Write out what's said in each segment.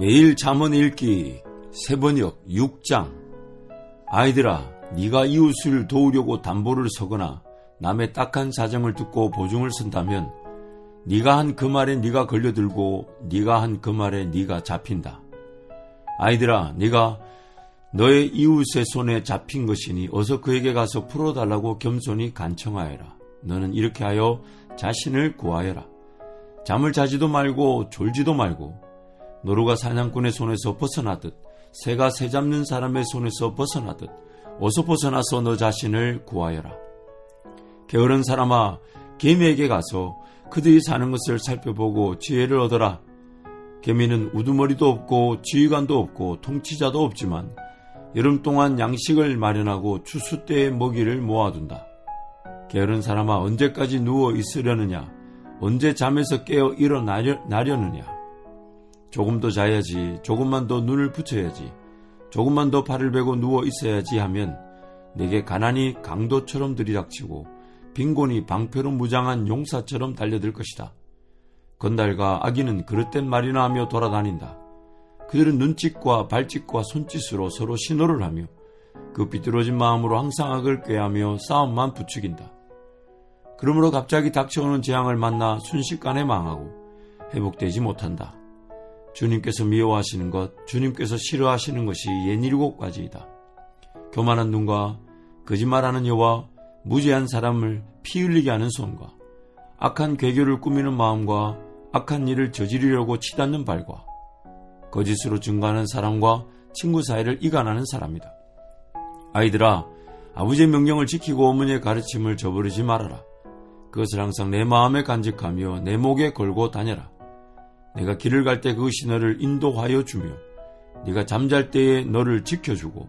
매일 잠언 읽기 세번역 6장 아이들아 네가 이웃을 도우려고 담보를 서거나 남의 딱한 사정을 듣고 보증을 쓴다면 네가 한 그 말에 네가 걸려들고 네가 한 그 말에 네가 잡힌다. 아이들아 네가 너의 이웃의 손에 잡힌 것이니 어서 그에게 가서 풀어달라고 겸손히 간청하여라. 너는 이렇게 하여 자신을 구하여라. 잠을 자지도 말고 졸지도 말고 노루가 사냥꾼의 손에서 벗어나듯 새가 새 잡는 사람의 손에서 벗어나듯 어서 벗어나서 너 자신을 구하여라. 게으른 사람아 개미에게 가서 그들이 사는 것을 살펴보고 지혜를 얻어라. 개미는 우두머리도 없고 지휘관도 없고 통치자도 없지만 여름 동안 양식을 마련하고 추수 때의 먹이를 모아둔다. 게으른 사람아 언제까지 누워 있으려느냐? 언제 잠에서 깨어 일어나려느냐? 조금 더 자야지, 조금만 더 눈을 붙여야지, 조금만 더 발을 베고 누워 있어야지 하면 내게 가난이 강도처럼 들이닥치고 빈곤이 방패로 무장한 용사처럼 달려들 것이다. 건달과 아기는 그릇된 말이나 하며 돌아다닌다. 그들은 눈짓과 발짓과 손짓으로 서로 신호를 하며 그 비뚤어진 마음으로 항상 악을 꾀하며 싸움만 부추긴다. 그러므로 갑자기 닥쳐오는 재앙을 만나 순식간에 망하고 회복되지 못한다. 주님께서 미워하시는 것, 주님께서 싫어하시는 것이 옌 일곱 가지이다. 교만한 눈과 거짓말하는 여와 무죄한 사람을 피 흘리게 하는 손과 악한 괴교를 꾸미는 마음과 악한 일을 저지르려고 치닫는 발과 거짓으로 증거하는 사람과 친구 사이를 이간하는 사람이다. 아이들아, 아버지의 명령을 지키고 어머니의 가르침을 저버리지 말아라. 그것을 항상 내 마음에 간직하며 내 목에 걸고 다녀라. 내가 길을 갈 때 그것이 너를 인도하여 주며 네가 잠잘 때에 너를 지켜주고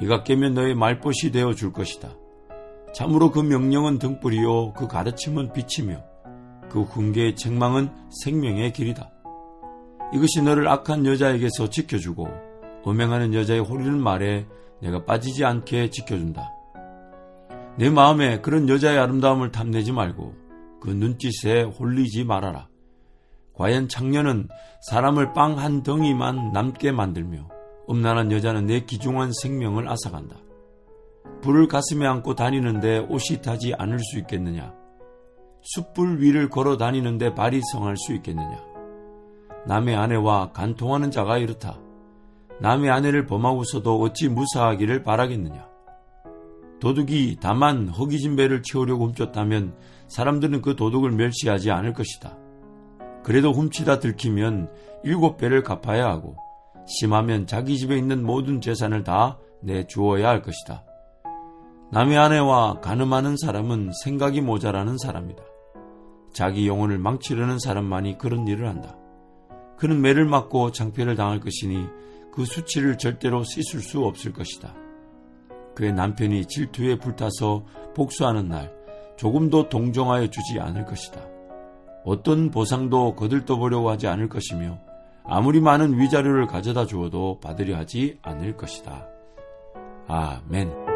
네가 깨면 너의 말벗이 되어 줄 것이다. 참으로 그 명령은 등불이요 그 가르침은 빛이며 그 훈계의 책망은 생명의 길이다. 이것이 너를 악한 여자에게서 지켜주고 음행하는 여자의 호리는 말에 내가 빠지지 않게 지켜준다. 내 마음에 그런 여자의 아름다움을 탐내지 말고 그 눈짓에 홀리지 말아라. 과연 창녀는 사람을 빵 한 덩이만 남게 만들며 음란한 여자는 내 기중한 생명을 앗아간다. 불을 가슴에 안고 다니는데 옷이 타지 않을 수 있겠느냐? 숯불 위를 걸어 다니는데 발이 성할 수 있겠느냐? 남의 아내와 간통하는 자가 이렇다. 남의 아내를 범하고서도 어찌 무사하기를 바라겠느냐? 도둑이 다만 허기진 배를 채우려고 훔쳤다면 사람들은 그 도둑을 멸시하지 않을 것이다. 그래도 훔치다 들키면 일곱 배를 갚아야 하고 심하면 자기 집에 있는 모든 재산을 다 내주어야 할 것이다. 남의 아내와 가늠하는 사람은 생각이 모자라는 사람이다. 자기 영혼을 망치려는 사람만이 그런 일을 한다. 그는 매를 맞고 장패를 당할 것이니 그 수치를 절대로 씻을 수 없을 것이다. 그의 남편이 질투에 불타서 복수하는 날 조금도 동정하여 주지 않을 것이다. 어떤 보상도 거들떠보려고 하지 않을 것이며 아무리 많은 위자료를 가져다 주어도 받으려 하지 않을 것이다. 아멘.